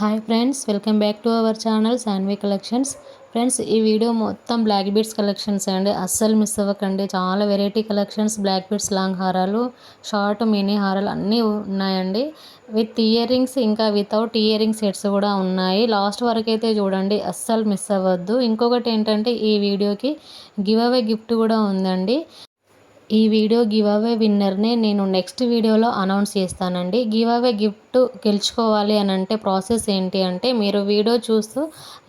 Hi friends welcome back to our channel Shanvi collections friends ఈ video మొత్తం black beads collections అండి. అస్సలు miss అవ్వకండి. చాలా variety collections black beads long హారాలు షార్ట్ మినీ హారాలు అన్నీ ఉన్నాయండి. విత్ ఇయర్ రింగ్స్ ఇంకా వితౌట్ ఇయర్ రింగ్ సెట్స్ కూడా ఉన్నాయి. లాస్ట్ వరకు అయితే చూడండి అస్సలు మిస్ అవ్వద్దు. ఇంకొకటి ఏంటంటే ఈ వీడియోకి గివ్ అవే గిఫ్ట్ కూడా ఉందండి. ఈ వీడియో గివ్ అవే నేను నెక్స్ట్ వీడియోలో అనౌన్స్ చేస్తానండి. గివ్ అవే గిఫ్ట్ గెలుచుకోవాలి అని అంటే ప్రాసెస్ ఏంటి అంటే మీరు వీడియో చూస్తూ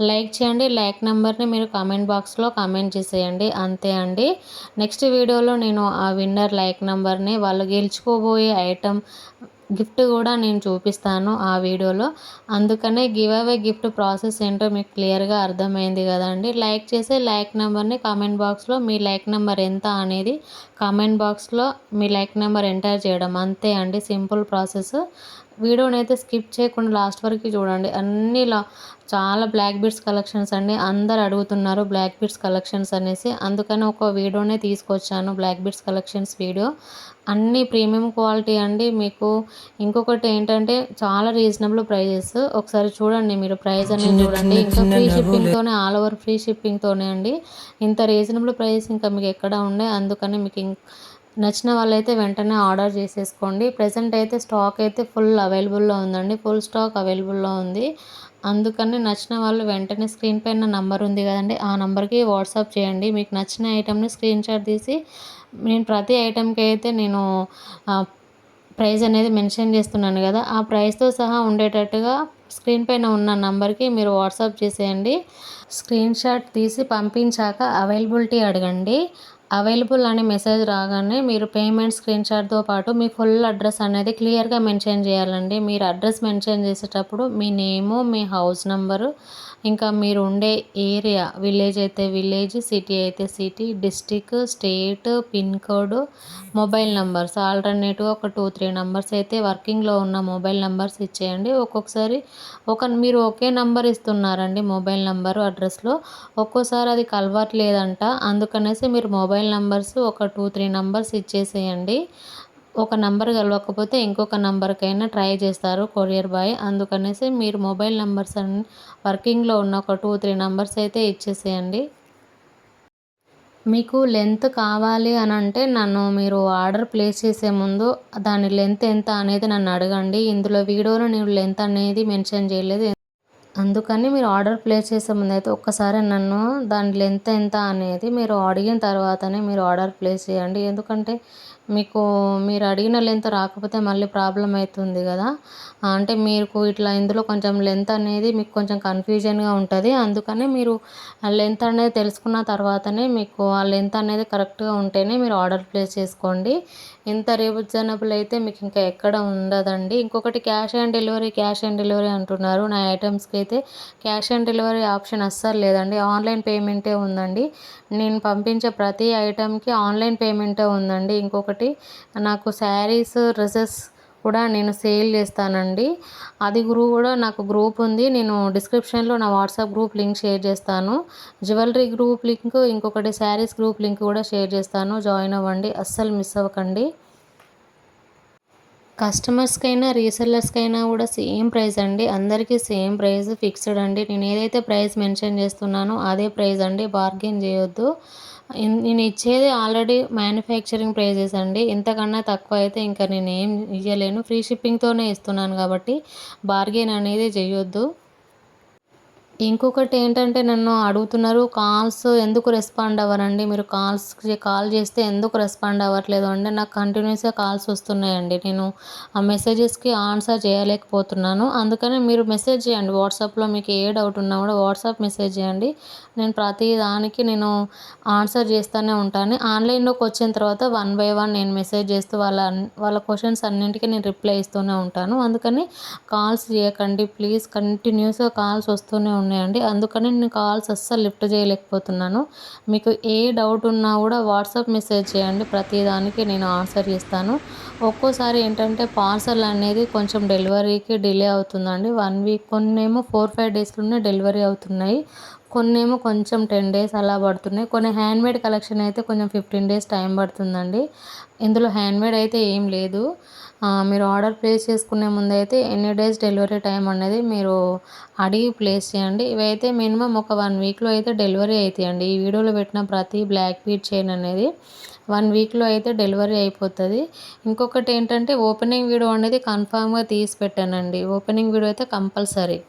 లైక్ చేయండి. లైక్ నెంబర్ని మీరు కామెంట్ బాక్స్లో కామెంట్ చేసేయండి. అంతే అండి. నెక్స్ట్ వీడియోలో నేను ఆ విన్నర్ లైక్ నెంబర్ని వాళ్ళు గెలుచుకోబోయే ఐటమ్ గిఫ్ట్ కూడా నేను చూపిస్తాను ఆ వీడియోలో. అందుకనే గివ్ అవే గిఫ్ట్ ప్రాసెస్ ఏంటో మీకు క్లియర్గా అర్థమైంది కదండి. లైక్ చేసే లైక్ నెంబర్ని కామెంట్ బాక్స్లో మీ లైక్ నెంబర్ ఎంత అనేది కామెంట్ బాక్స్లో మీ లైక్ నెంబర్ ఎంటర్ చేయడం. అంతే అండి సింపుల్ ప్రాసెస్. వీడియోని అయితే స్కిప్ చేయకుండా లాస్ట్ వరకు చూడండి. అన్ని చాలా బ్లాక్ బీడ్స్ కలెక్షన్స్ అండి. అందరు అడుగుతున్నారు బ్లాక్ బీడ్స్ కలెక్షన్స్ అనేసి. అందుకని ఒక వీడియోనే తీసుకొచ్చాను బ్లాక్ బీడ్స్ కలెక్షన్స్ వీడియో. అన్ని ప్రీమియం క్వాలిటీ అండి. మీకు ఇంకొకటి ఏంటంటే చాలా రీజనబుల్ ప్రైజెస్ ఒకసారి చూడండి మీరు ప్రైస్ అనేది చూడండి. ఇంకా ఫ్రీ షిప్పింగ్తోనే ఆల్ ఓవర్ ఫ్రీ షిప్పింగ్తోనే అండి. ఇంత రీజనబుల్ ప్రైస్ ఇంకా మీకు ఎక్కడ ఉండే? అందుకని మీకు నచ్చిన వాళ్ళైతే వెంటనే ఆర్డర్ చేసేసుకోండి. ప్రజెంట్ అయితే స్టాక్ అయితే ఫుల్ అవైలబుల్లో ఉందండి. ఫుల్ స్టాక్ అవైలబుల్లో ఉంది. అందుకని నచ్చిన వాళ్ళు వెంటనే స్క్రీన్ పైన నంబర్ ఉంది కదండి ఆ నెంబర్కి వాట్సాప్ చేయండి. మీకు నచ్చిన ఐటెంని స్క్రీన్ షాట్ తీసి నేను ప్రతి ఐటెంకి అయితే నేను ప్రైస్ అనేది మెన్షన్ చేస్తున్నాను కదా ఆ ప్రైస్తో సహా ఉండేటట్టుగా స్క్రీన్ పైన ఉన్న నంబర్కి మీరు వాట్సాప్ చేసేయండి. స్క్రీన్ షాట్ తీసి పంపించాక అవైలబిలిటీ అడగండి. అవైలబుల్ అనే మెసేజ్ రాగానే మీరు పేమెంట్ స్క్రీన్ షాట్తో పాటు మీ ఫుల్ అడ్రస్ అనేది క్లియర్గా మెన్షన్ చేయాలండి. మీరు అడ్రస్ మెన్షన్ చేసేటప్పుడు మీ నేము మీ హౌస్ నెంబరు ఇంకా మీరు ఉండే ఏరియా విలేజ్ అయితే విలేజ్ సిటీ అయితే city district state pin code mobile numbers ఆల్టర్నేటివ్గా ఒక టూ త్రీ నెంబర్స్ అయితే వర్కింగ్లో ఉన్న మొబైల్ నెంబర్స్ ఇచ్చేయండి. ఒక్కొక్కసారి ఒక మీరు ఒకే నెంబర్ ఇస్తున్నారండి మొబైల్ నెంబరు అడ్రస్లో ఒక్కోసారి అది కలవట్లేదంట అందుకనేసి మీరు మొబైల్ మొబైల్ నెంబర్స్ ఒక టూ త్రీ నెంబర్స్ ఇచ్చేసేయండి. ఒక నంబర్ కలవకపోతే ఇంకొక నంబర్కైనా ట్రై చేస్తారు కొరియర్ బాయ్. అందుకనేసి మీరు మొబైల్ నెంబర్స్ అన్ని వర్కింగ్లో ఉన్న ఒక టూ త్రీ నెంబర్స్ అయితే ఇచ్చేసేయండి. మీకు లెంత్ కావాలి అని అంటే నన్ను మీరు ఆర్డర్ ప్లేస్ చేసే ముందు దాని లెంత్ ఎంత అనేది నన్ను అడగండి. ఇందులో వీడియోలో నేను లెంత్ అనేది మెన్షన్ చేయలేదు. అందుకని మీరు ఆర్డర్ ప్లేస్ చేసే ముందు అయితే ఒక్కసారి నన్ను దాని లెంత్ ఎంత అనేది మీరు అడిగిన తర్వాతనే మీరు ఆర్డర్ ప్లేస్ చేయండి. ఎందుకంటే మీకు మీరు అడిగిన లెంత్ రాకపోతే మళ్ళీ ప్రాబ్లం అవుతుంది కదా. అంటే మీకు ఇట్లా ఇందులో కొంచెం లెంత్ అనేది మీకు కొంచెం కన్ఫ్యూజన్గా ఉంటుంది. అందుకనే మీరు ఆ లెంత్ అనేది తెలుసుకున్న తర్వాతనే మీకు ఆ లెంత్ అనేది కరెక్ట్గా ఉంటేనే మీరు ఆర్డర్ ప్లేస్ చేసుకోండి. ఇంత రీజనబుల్ అయితే మీకు ఇంకా ఎక్కడ ఉండదండి. ఇంకొకటి cash on delivery cash on delivery అంటున్నారు. నా ఐటమ్స్కి అయితే క్యాష్ ఆన్ డెలివరీ ఆప్షన్ అస్సలు లేదండి. ఆన్లైన్ పేమెంటే ఉందండి. నేను పంపించే ప్రతి ఐటెంకి ఆన్లైన్ పేమెంటే ఉందండి. ఇంకొకటి నాకు శారీస్ డ్రెస్సెస్ కూడా నేను సేల్ చేస్తానండి. అది గ్రూప్ కూడా నాకు గ్రూప్ ఉంది. నేను డిస్క్రిప్షన్లో నా వాట్సాప్ గ్రూప్ లింక్ షేర్ చేస్తాను. జ్యువెలరీ గ్రూప్ లింక్ ఇంకొకటి శారీస్ గ్రూప్ లింక్ కూడా షేర్ చేస్తాను. జాయిన్ అవ్వండి. అస్సలు మిస్ అవ్వకండి. కస్టమర్స్కైనా రీసెల్లర్స్కైనా కూడా సేమ్ ప్రైస్ అండి. అందరికీ సేమ్ ప్రైస్ ఫిక్స్డ్ అండి. నేను ఏదైతే ప్రైస్ మెన్షన్ చేస్తున్నానో అదే ప్రైస్ అండి. బార్గెన్ చేయొద్దు. నేను ఇచ్చేది ఆల్రెడీ మ్యానుఫ్యాక్చరింగ్ ప్రైజెస్ అండి. ఇంతకన్నా తక్కువ అయితే ఇంకా నేను ఏం ఇవ్వలేను ఫ్రీ షిప్పింగ్తోనే ఇస్తున్నాను కాబట్టి బార్గెన్ అనేది చేయొద్దు. ఇంకొకటి ఏంటంటే నన్ను అడుగుతున్నారు కాల్స్ ఎందుకు రెస్పాండ్ అవ్వరండి? మీరు కాల్స్ కాల్ చేస్తే ఎందుకు రెస్పాండ్ అవ్వట్లేదు? అంటే నాకు కంటిన్యూస్గా కాల్స్ వస్తున్నాయండి. నేను ఆ మెసేజెస్కి ఆన్సర్ చేయలేకపోతున్నాను. అందుకని మీరు మెసేజ్ చేయండి. వాట్సాప్లో మీకు ఏ డౌట్ ఉన్నా కూడా వాట్సాప్ మెసేజ్ చేయండి. నేను ప్రతి దానికి నేను ఆన్సర్ చేస్తూనే ఉంటాను. ఆన్లైన్లోకి వచ్చిన తర్వాత వన్ బై వన్ నేను మెసేజ్ చేస్తూ వాళ్ళ వాళ్ళ క్వశ్చన్స్ అన్నింటికీ నేను రిప్లై ఇస్తూనే ఉంటాను. అందుకని కాల్స్ చేయకండి. ప్లీజ్ కంటిన్యూస్గా కాల్స్ వస్తూనే ఉన్నాయండి. అందుకని నేను కాల్స్ అస్సలు లిఫ్ట్ చేయలేకపోతున్నాను. మీకు ఏ డౌట్ ఉన్నా కూడా వాట్సాప్ మెసేజ్ చేయండి. ప్రతి దానికి నేను ఆన్సర్ చేస్తాను ఒక్కోసారి ఏంటంటే పార్సల్ అనేది కొంచెం డెలివరీకి డిలే అవుతుందండి. వన్ వీక్ కొన్ని ఏమో ఫోర్ ఫైవ్ డేస్లోనే డెలివరీ అవుతున్నాయి. కొన్ని ఏమో కొంచెం టెన్ డేస్ అలా పడుతున్నాయి. కొన్ని హ్యాండ్మేడ్ కలెక్షన్ అయితే కొంచెం ఫిఫ్టీన్ డేస్ టైం పడుతుందండి. ఇందులో హ్యాండ్మేడ్ అయితే ఏం లేదు. మీరు ఆర్డర్ ప్లేస్ చేసుకునే ముందు అయితే ఎన్ని డేస్ డెలివరీ టైం అనేది మీరు అడిగి ప్లేస్ చేయండి. ఇవైతే మినిమం ఒక వన్ వీక్లో అయితే డెలివరీ అవుతాయండి ఈ వీడియోలో పెట్టిన ప్రతి బ్లాక్ బీట్ చైన్ అనేది వన్ వీక్లో అయితే డెలివరీ అయిపోతుంది. ఇంకొకటి ఏంటంటే ఓపెనింగ్ వీడియో అనేది కన్ఫామ్గా తీసి పెట్టానండి. ఓపెనింగ్ వీడియో అయితే కంపల్సరీ